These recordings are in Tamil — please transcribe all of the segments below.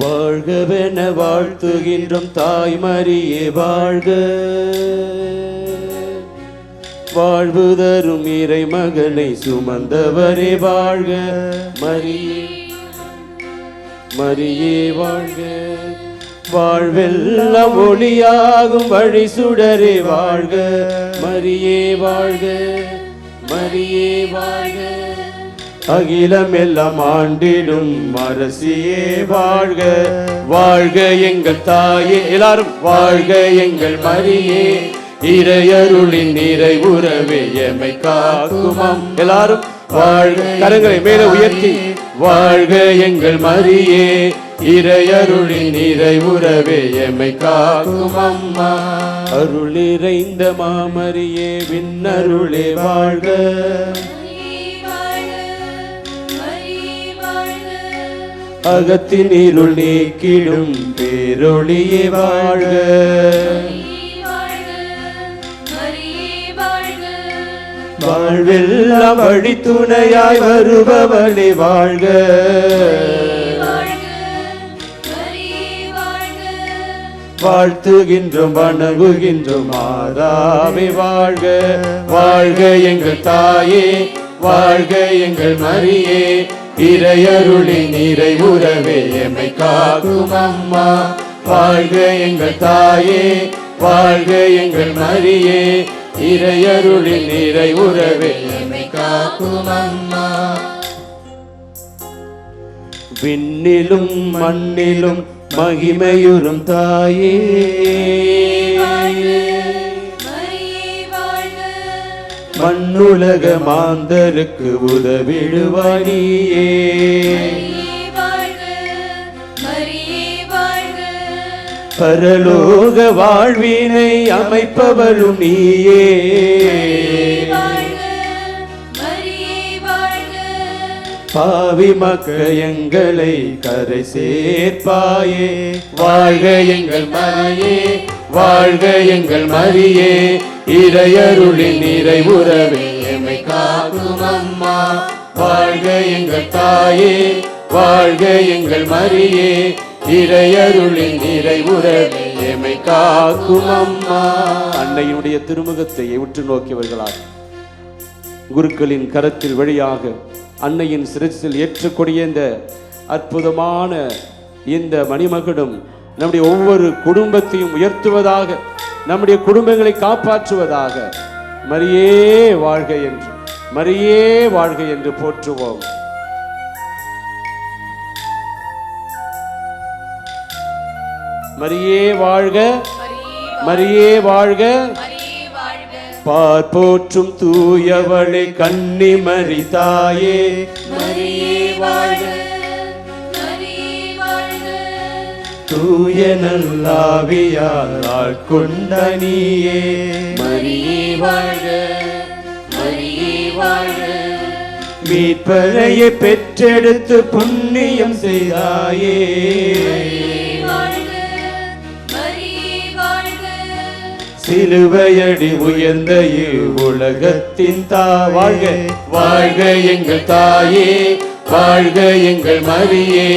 வாழ்கவென வாழ்த்துகின்றோம் தாய்மரியே வாழ்க. வாழ்வு தரும் இறை மகனை சுமந்தவரே வாழ்க. மரியே மரியே வாழ்க. வாழ்வெல்லாம் ஒளியாகும் வழி சுடரே வாழ்க. மரியே வாழ்க. மரியே வாழ்க. அகிலமெல்லாம் ஆண்டிடும் அரசியே வாழ்க. வாழ்க எங்கள் தாயே எல்லாரும் வாழ்க எங்கள் மரியே. இறையருளின் நிறைவுறவே எமை காக்குமாம். எல்லாரும் வாழ்க. கரங்களை மேல உயர்த்தி வாழ்க எங்கள் மரியே. இறையருளின் நிறைவுறவே எமை காக்கும் அம்மா அருள் நிறைந்த மாமரியே விண்ணருளே வாழ்க. அகத்தின் இருள் நீக்கிடும் பேரொளியே வாழ்க. வாழ்வெல்லாம் வழி துணையாய் வருபவளே வாழ்க. வாழ்த்துகின்றோம் வணங்குகின்றோம் மாதாவே வாழ்க. வாழ்க எங்கள் தாயே வாழ்க எங்கள் மரியே. இறையருளின் நிறைவுறவே எம்மை காக்கும் அம்மா. வாழ்க எங்கள் தாயே வாழ்க எங்கள் மரியே. இறையருளின் நிறைவுறவே எம்மை காக்கும் அம்மா. விண்ணிலும் மண்ணிலும் மகிமையுறும் தாயே. மண்ணுலக மாந்தருக்கு உதவிடுவாய் நீயே பரலோக வாழ்வினை அமைப்பவரும் நீயே. பாவி மக்க எங்களை கரை சேர்ப்பாயே. வாழ்க எங்கள் மரியே வாழ்க எங்கள் மரியே இறையருளின் நிறைவுறவே. காக்கும் அம்மா வாழ்க எங்கள் தாயே வாழ்க எங்கள் மரியே. இறையருளின் நிறைவுறவே எமை காக்கும் அம்மா அன்னையினுடைய திருமுகத்தை உற்று நோக்கியவர்களாக குருக்களின் கரத்தில் வழியாக அன்னையின் சிரசில் ஏற்றக்கூடிய இந்த அற்புதமான இந்த மணிமகனும் நம்முடைய ஒவ்வொரு குடும்பத்தையும் உயர்த்துவதாக நம்முடைய குடும்பங்களை காப்பாற்றுவதாக. மரியே வாழ்க என்று. மரியே வாழ்க என்று போற்றுவோம். மரியே வாழ்க. மரியே வாழ்க. பார் போற்றும் தூயவளே கன்னி மரி தாயே. மரியே வாழ்க. தூய நல்லாவியால் கொண்ட நீயே. மரியே வாழ்க. மீட்பரையை பெற்றெடுத்து புண்ணியம் செய்தாயே. சிலுவையடி உயர்ந்த உலகத்தின் தா வாழ்க வாழ்க எங்கள் தாயே வாழ்க எங்கள் மரியே.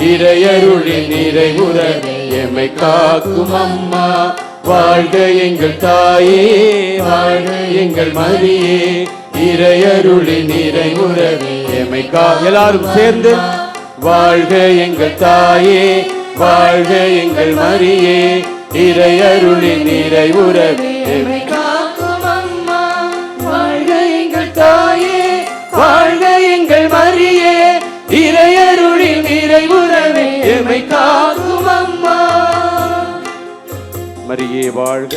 இறையருளின் நிறைவுறவே எம்மை காக்கும் அம்மா. வாழ்க எங்கள் தாயே வாழ்க எங்கள் மரியே. இறையருளின் நிறைவுறவே. எம்மை எல்லாரும் சேர்ந்து வாழ்க எங்கள் தாயே வாழ்க எங்கள் மரியே இறையருளின் நிறைவுறவே. எம்மை காக்கும் வாழ்க எங்கள் தாயே வாழ்க எங்கள் மரியே இறையருளில் நிறைவுறவே. எமை காக்கும் அம்மா. மரியே வாழ்க.